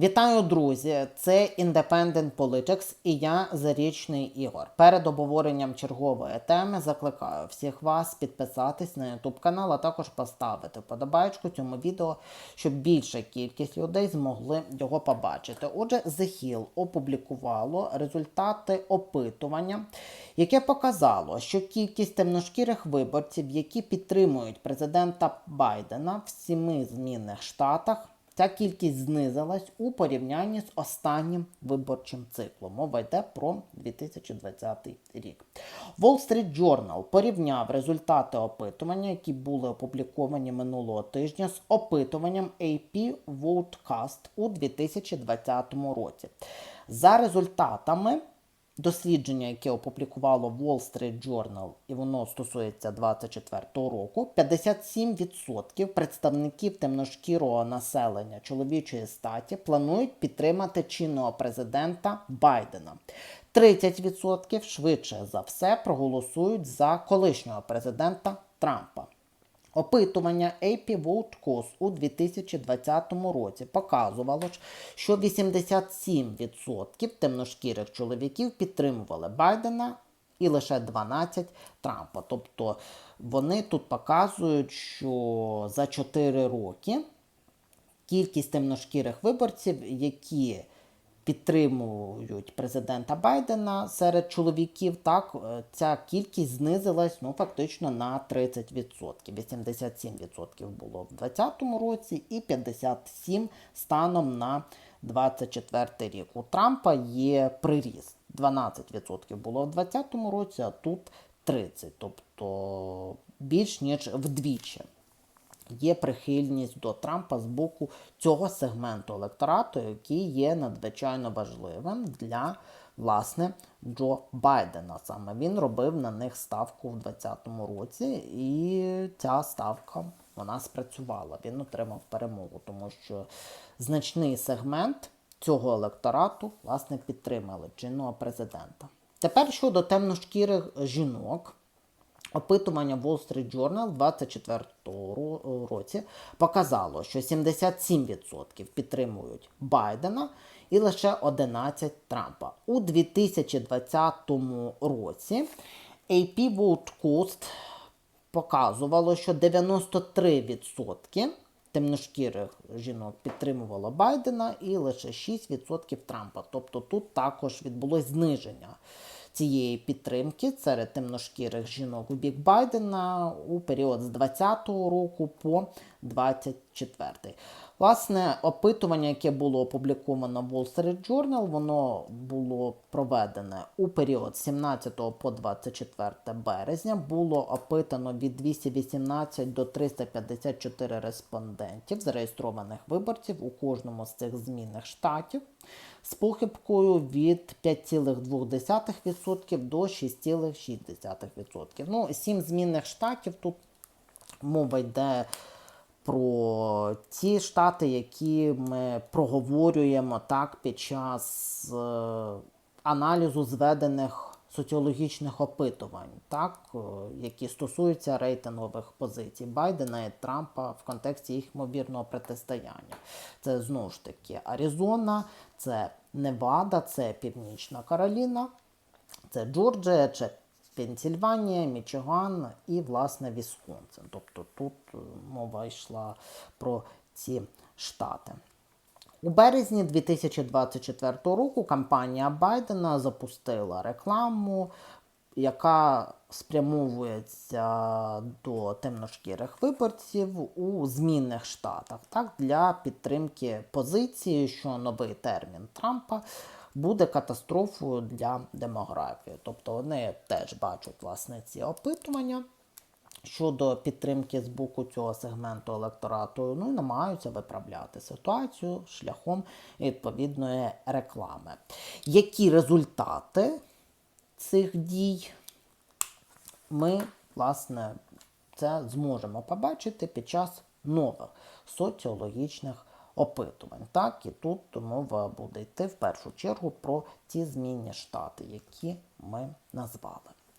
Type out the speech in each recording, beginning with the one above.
Вітаю, друзі! Це Independent Politics і я Зарічний Ігор. Перед обговоренням чергової теми закликаю всіх вас підписатись на YouTube канал, а також поставити вподобайку цьому відео, щоб більша кількість людей змогли його побачити. Отже, The Hill опублікувало результати опитування, яке показало, що кількість темношкірих виборців, які підтримують президента Байдена в семи змінних штатах. Ця кількість знизилась у порівнянні з останнім виборчим циклом. Мова йде про 2020 рік. Wall Street Journal порівняв результати опитування, які були опубліковані минулого тижня, з опитуванням AP Worldcast у 2020 році. За результатами дослідження, яке опублікувало Wall Street Journal, і воно стосується 24-го року, 57% представників темношкірого населення чоловічої статі планують підтримати чинного президента Байдена. 30% швидше за все проголосують за колишнього президента Трампа. Опитування AP Vote у 2020 році показувало, що 87% темношкірих чоловіків підтримували Байдена і лише 12 Трампа. Тобто вони тут показують, що за 4 роки кількість темношкірих виборців, які підтримують президента Байдена серед чоловіків, так е, ця кількість знизилась ну фактично на 30%. 87% було в 2020 році і 57% станом на 24 рік. У Трампа є приріст. 12% було в 2020 році, а тут 30%, тобто більш ніж вдвічі є прихильність до Трампа з боку цього сегменту електорату, який є надзвичайно важливим для власне Джо Байдена. Саме він робив на них ставку в 2020 році, і ця ставка вона спрацювала. Він отримав перемогу, тому що значний сегмент цього електорату власне підтримали чинного президента. Тепер щодо темношкірих жінок. Опитування Wall Street Journal в 2024 році показало, що 77% підтримують Байдена і лише 11 Трампа. У 2020 році AP Vote Cost показувало, що 93% темношкірих жінок підтримувало Байдена і лише 6% Трампа. Тобто тут також відбулось зниження цієї підтримки серед темношкірих жінок у бік Байдена у період з 20-го року по 24-й. Власне, опитування, яке було опубліковано в Wall Street Journal, воно було проведене у період 17 по 24 березня. Було опитано від 218 до 354 респондентів, зареєстрованих виборців у кожному з цих змінних штатів з похибкою від 5,2% до 6,6%. Ну, сім змінних штатів тут мова йде про ті штати, які ми проговорюємо так під час е, аналізу зведених соціологічних опитувань, так, е, які стосуються рейтингових позицій Байдена і Трампа в контексті їх ймовірного протистояння. Це знову ж таки Аризона, це Невада, це Північна Кароліна, це Джорджія, це Пенсільванія, Мічиган і, власне, Вісконсин. Тобто тут е, мова йшла про ці штати. У березні 2024 року кампанія Байдена запустила рекламу, яка спрямовується до темношкірих виборців у змінних штатах так, для підтримки позиції, що новий термін Трампа буде катастрофою для демографії. Тобто вони теж бачать власне ці опитування щодо підтримки з боку цього сегменту електорату, ну і намагаються виправляти ситуацію шляхом відповідної реклами. Які результати цих дій ми, власне, це зможемо побачити під час нових соціологічних опитувань. Так, і тут мова буде йти в першу чергу про ті змінні штати, які ми назвали.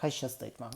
Хай щастить вам!